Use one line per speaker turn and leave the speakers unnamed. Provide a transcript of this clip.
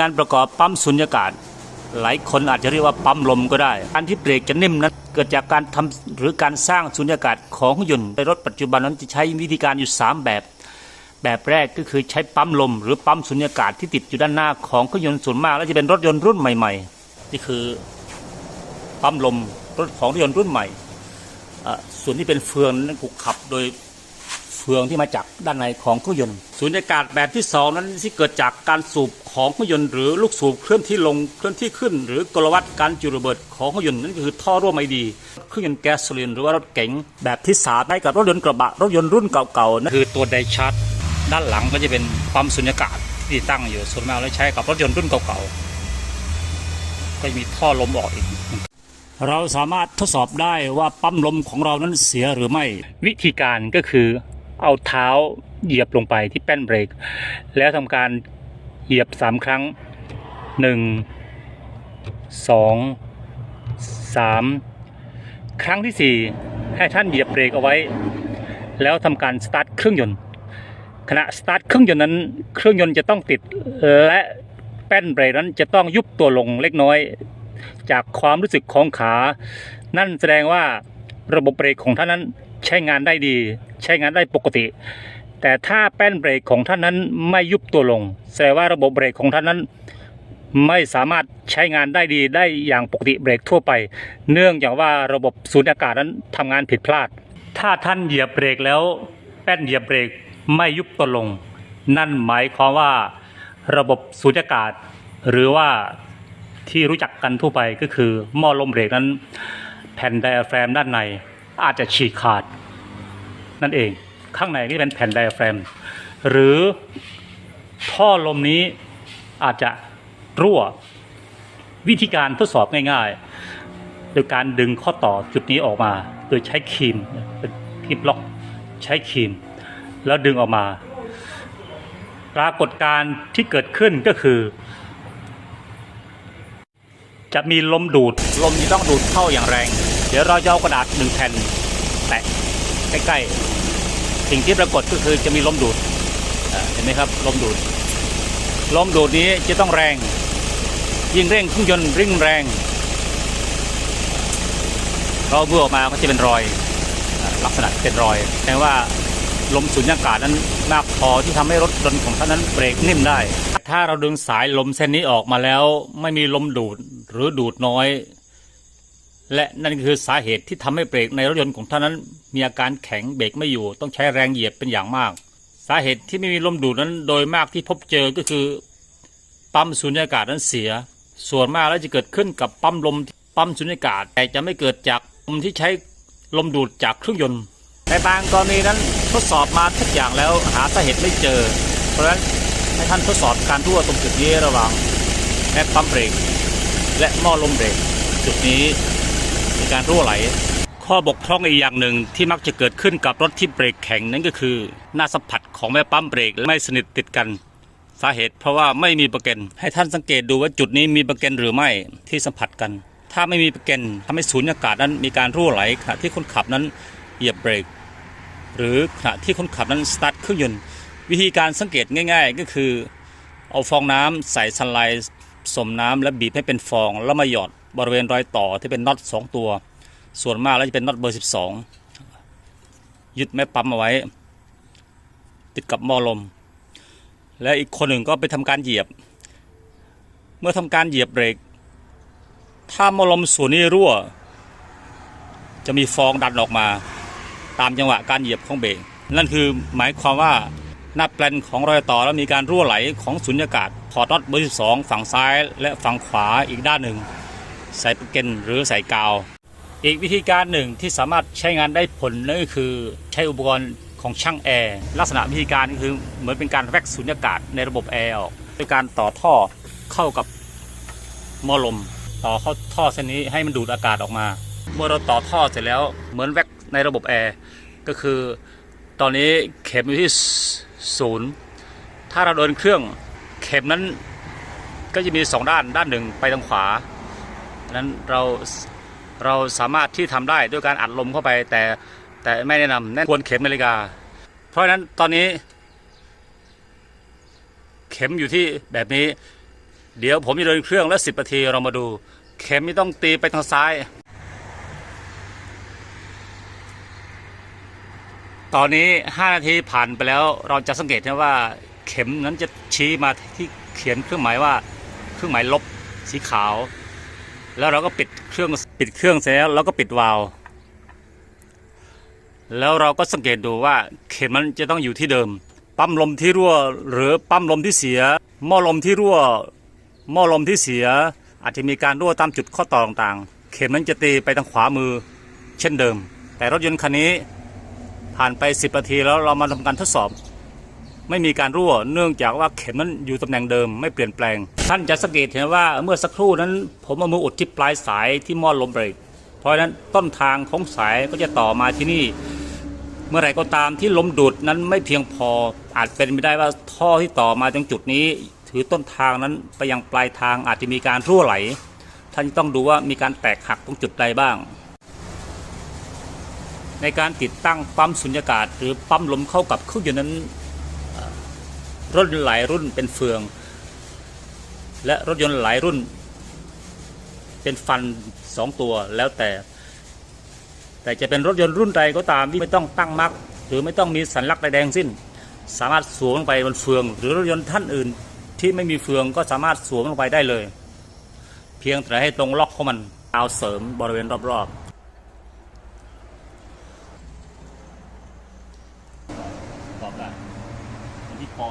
การประกอบปั๊มสุญญากาศ หลายคนอาจจะเรียกว่าปั๊มลมก็ได้ การที่เบรกจะนิ่มนั้นเกิดจากการทำหรือการสร้างสุญญากาศของรถยนต์ในรถปัจจุบันนั้นจะใช้วิธีการอยู่ 3 แบบ แบบแรกก็คือใช้ปั๊มลม หรือปั๊มสุญญากาศที่ติดอยู่ด้านหน้าของเครื่องยนต์ส่วนมาก แล้วจะเป็นรถยนต์รุ่นใหม่ ๆ นี่คือปั๊มลมรถของรถยนต์รุ่นใหม่ส่วนที่เป็นเฟืองนั้นถูกขับโดย ฟืองที่มาจากด้านในของเครื่องยนต์สูญญากาศแบบที่สองนั้นที่เกิดจากการสูบของเครื่องยนต์หรือลูกสูบเคลื่อนที่ลงเคลื่อนที่ขึ้น หรือกลวัตการจุดระเบิดของเครื่องยนต์นั่นก็คือท่อรั่วไม่ดี เครื่องยนต์แก๊สโซลีนหรือว่ารถเก๋งแบบที่สามได้กับรถยนต์กระบะรถยนต์รุ่นเก่าๆนั่นคือตัวไดชาร์จด้านหลังก็จะเป็นปั๊มสูญญากาศที่ตั้งอยู่ส่วนมากแล้วใช้กับรถยนต์รุ่นเก่าๆก็จะมีท่อลมออกอีกเราสามารถทดสอบได้ว่าปั๊มลมของเรานั้นเสียหรือไม่ วิธีการก็คือ เอาเท้าเหยียบลงไปที่แป้นเบรก แล้วทำการเหยียบสามครั้งหนึ่งสองสามครั้งที่สี่ให้ท่านเหยียบเบรกเอาไว้ แล้วทำการสตาร์ทเครื่องยนต์ขณะสตาร์ทเครื่องยนต์นั้น เครื่องยนต์จะต้องติดและแป้นเบรกนั้นจะต้องยุบตัวลงเล็กน้อย จากความรู้สึกของขา นั่นแสดงว่าระบบเบรกของท่านนั้น ใช้งานได้ดี ใช้งานได้ปกติ แต่ถ้าแป้นเบรกของท่านนั้นไม่ยุบตัวลง แสดงว่าระบบเบรกของท่านนั้น ไม่สามารถใช้งานได้ดีได้อย่างปกติเบรกทั่วไป เนื่องจากว่าระบบสูญญากาศนั้นทำงานผิดพลาด ถ้าท่านเหยียบเบรกแล้วแป้นเหยียบเบรกไม่ยุบตัวลง นั่นหมายความว่าระบบสูญญากาศ หรือว่าที่รู้จักกันทั่วไปก็คือหม้อลมเบรกนั้น แผ่นไดอะแฟรมด้านใน อาจจะฉีกขาด นั่นเองข้างในนี่เป็นแผ่นไดอะแฟรม หรือท่อลมนี้อาจจะรั่ว วิธีการทดสอบง่ายๆ โดยการดึงข้อต่อจุดนี้ออกมา โดยใช้ครีมเป็นครีมล็อกใช้ครีม แล้วดึงออกมา ปรากฏการณ์ที่เกิดขึ้นก็คือ จะมีลมดูด ลมจะต้องดูดเข้าอย่างแรง ดี๋ยวเราจะเอากระดาษหนึ่งแผ่นแตะใกล้ๆ สิ่งที่ปรากฏก็คือจะมีลมดูดเห็นไหมครับลมดูด ลมดูดนี้จะต้องแรง ยิ่งเร่งเครื่องยนต์ริ่งแรง เราเบื่อออกมาก็จะเป็นรอยลักษณะเป็นรอยแปลว่าลมสูญญากาศนั้นมากพอที่ทำให้รถยนต์ของท่านนั้นเบรกนิ่มได้ ถ้าเราดึงสายลมเส้นนี้ออกมาแล้วไม่มีลมดูดหรือดูดน้อย และนั่นคือสาเหตุที่ทำให้เบรกในรถยนต์ของท่านนั้น มีอาการแข็งเบรกไม่อยู่ ต้องใช้แรงเหยียบเป็นอย่างมาก สาเหตุที่ไม่มีลมดูดนั้นโดยมากที่พบเจอก็คือ ปั๊มสูญญากาศนั้นเสีย ส่วนมากแล้วจะเกิดขึ้นกับปั๊มลมปั๊มสูญญากาศ แต่จะไม่เกิดจากลมที่ใช้ลมดูดจากเครื่องยนต์ในบางกรณีนั้นทดสอบมาทุกอย่างแล้วหาสาเหตุไม่เจอ เพราะฉะนั้นให้ท่านทดสอบการรั่วตรงจุดนี้ระหว่างแม่ปั๊มเบรกและหม้อลมเบรกจุดนี้ มีการรั่วไหล ข้อบกพร่องอีกอย่างหนึ่งที่มักจะเกิดขึ้นกับรถที่เบรกแข็งนั่นก็คือ หน้าสัมผัสของแม่ปั๊มเบรกไม่สนิทติดกันสาเหตุเพราะว่าไม่มีประกันให้ท่านสังเกตดูว่าจุดนี้มีประกันหรือไม่ที่สัมผัสกัน ถ้าไม่มีประกันทำให้สูญญากาศนั้นมีการรั่วไหลขณะที่คนขับนั้นเหยียบเบรก หรือขณะที่คนขับนั้นสตาร์ทเครื่องยนต์วิธีการสังเกตง่าย ๆ ก็คือ เอาฟองน้ำใส่สไลด์ สมน้ำแล้วบีบให้เป็นฟอง แล้วมาหยอดบริเวณรอยต่อที่เป็นน็อตสองตัว ส่วนมากแล้วจะเป็นน็อตเบอร์ 12 ยึดแม่ปั๊มเอาไว้ ติดกับหม้อลม และอีกคนหนึ่งก็ไปทำการเหยียบ เมื่อทำการเหยียบเบรก ถ้าหม้อลมส่วนนี้รั่ว จะมีฟองดันออกมา ตามจังหวะการเหยียบของเบรกนั่นคือหมายความว่าหน้าแปลนของรอยต่อแล้วมีการรั่วไหลของสุญญากาศ อดน็อตเบอร์ 12 ฝั่งซ้ายและฝั่งขวาอีกด้านหนึ่ง ใส่ประเก็นหรือใส่กาว อีกวิธีการหนึ่งที่สามารถใช้งานได้ผลนั่นก็คือใช้อุปกรณ์ของช่างแอร์ลักษณะวิธีการก็คือเหมือนเป็นการแวกสุญญากาศในระบบแอร์ออกด้วยการต่อท่อเข้ากับหม้อลม ต่อเข้าท่อเส้นนี้ให้มันดูดอากาศออกมา เมื่อเราต่อท่อเสร็จแล้วเหมือนแวกในระบบแอร์ก็คือตอนนี้เข็มอยู่ที่ศูนย์ถ้าเราเดินเครื่อง เข็มนั้นก็จะมีสองด้านด้านหนึ่งไปทางขวาดังนั้นเราเราสามารถที่ทำได้ด้วยการอัดลมเข้าไป แต่แต่ไม่แนะนำแน่นควรเข็มนาฬิกา เพราะฉะนั้นตอนนี้ เข็มอยู่ที่แบบนี้ เดี๋ยวผมจะเดินเครื่องแล้วสิบนาทีเรามาดู เข็มไม่ต้องตีไปทางซ้าย ตอนนี้ 5 นาทีผ่านไปแล้วเราจะสังเกตนะว่า เข็มนั้นจะชี้มาที่เขียนเครื่องหมายว่าเครื่องหมายลบสีขาว แล้วเราก็ปิดเครื่องปิดเครื่องเสร็จแล้วเราก็ปิดวาล์วแล้วเราก็สังเกตดูว่าเข็มมันจะต้องอยู่ที่เดิม ปั๊มลมที่รั่ว หรือปั๊มลมที่เสีย หม้อลมที่รั่ว หม้อลมที่เสีย อาจจะมีการรั่วตามจุดข้อต่อต่างๆ เข็มนั้นจะตีไปทางขวามือ เช่นเดิม แต่รถยนต์คันนี้ผ่านไป 10นาทีแล้วเรามาทำการทดสอบ ไม่มีการรั่ว เนื่องจากว่าเข็มนั้นอยู่ตำแหน่งเดิมไม่เปลี่ยนแปลง ท่านจะสังเกตเห็นว่าเมื่อสักครู่นั้น ผมเอามืออุดที่ปลายสายที่หม้อลมเบรกเพราะฉะนั้นต้นทางของสายก็จะต่อมาที่นี่ เมื่อไหร่ก็ตามที่ลมดูดนั้นไม่เพียงพออาจเป็นไปได้ว่าท่อที่ต่อมาตรงจุดนี้ ถือต้นทางนั้นไปยังปลายทางอาจจะมีการรั่วไหล ท่านต้องดูว่ามีการแตกหักตรงจุดใดบ้าง ในการติดตั้งปั๊มสุญญากาศ หรือปั๊มลมเข้ากับเครื่องยนต์นั้น รถยนต์หลายรุ่นเป็นเฟือง และรถยนต์หลายรุ่น เป็นฟันสองตัวแล้วแต่ แต่จะเป็นรถยนต์รุ่นใดก็ตามที่ไม่ต้องตั้งมักหรือไม่ต้องมีสัญลักษณ์ใดแดงสิ้น สามารถสวมลงไปบนเฟือง หรือรถยนต์ท่านอื่น ที่ไม่มีเฟืองก็สามารถสวมลงไปได้เลย เพียงแต่ให้ตรงล็อกของมันเอาเสริมบริเวณรอบๆตอบได้ที่คอ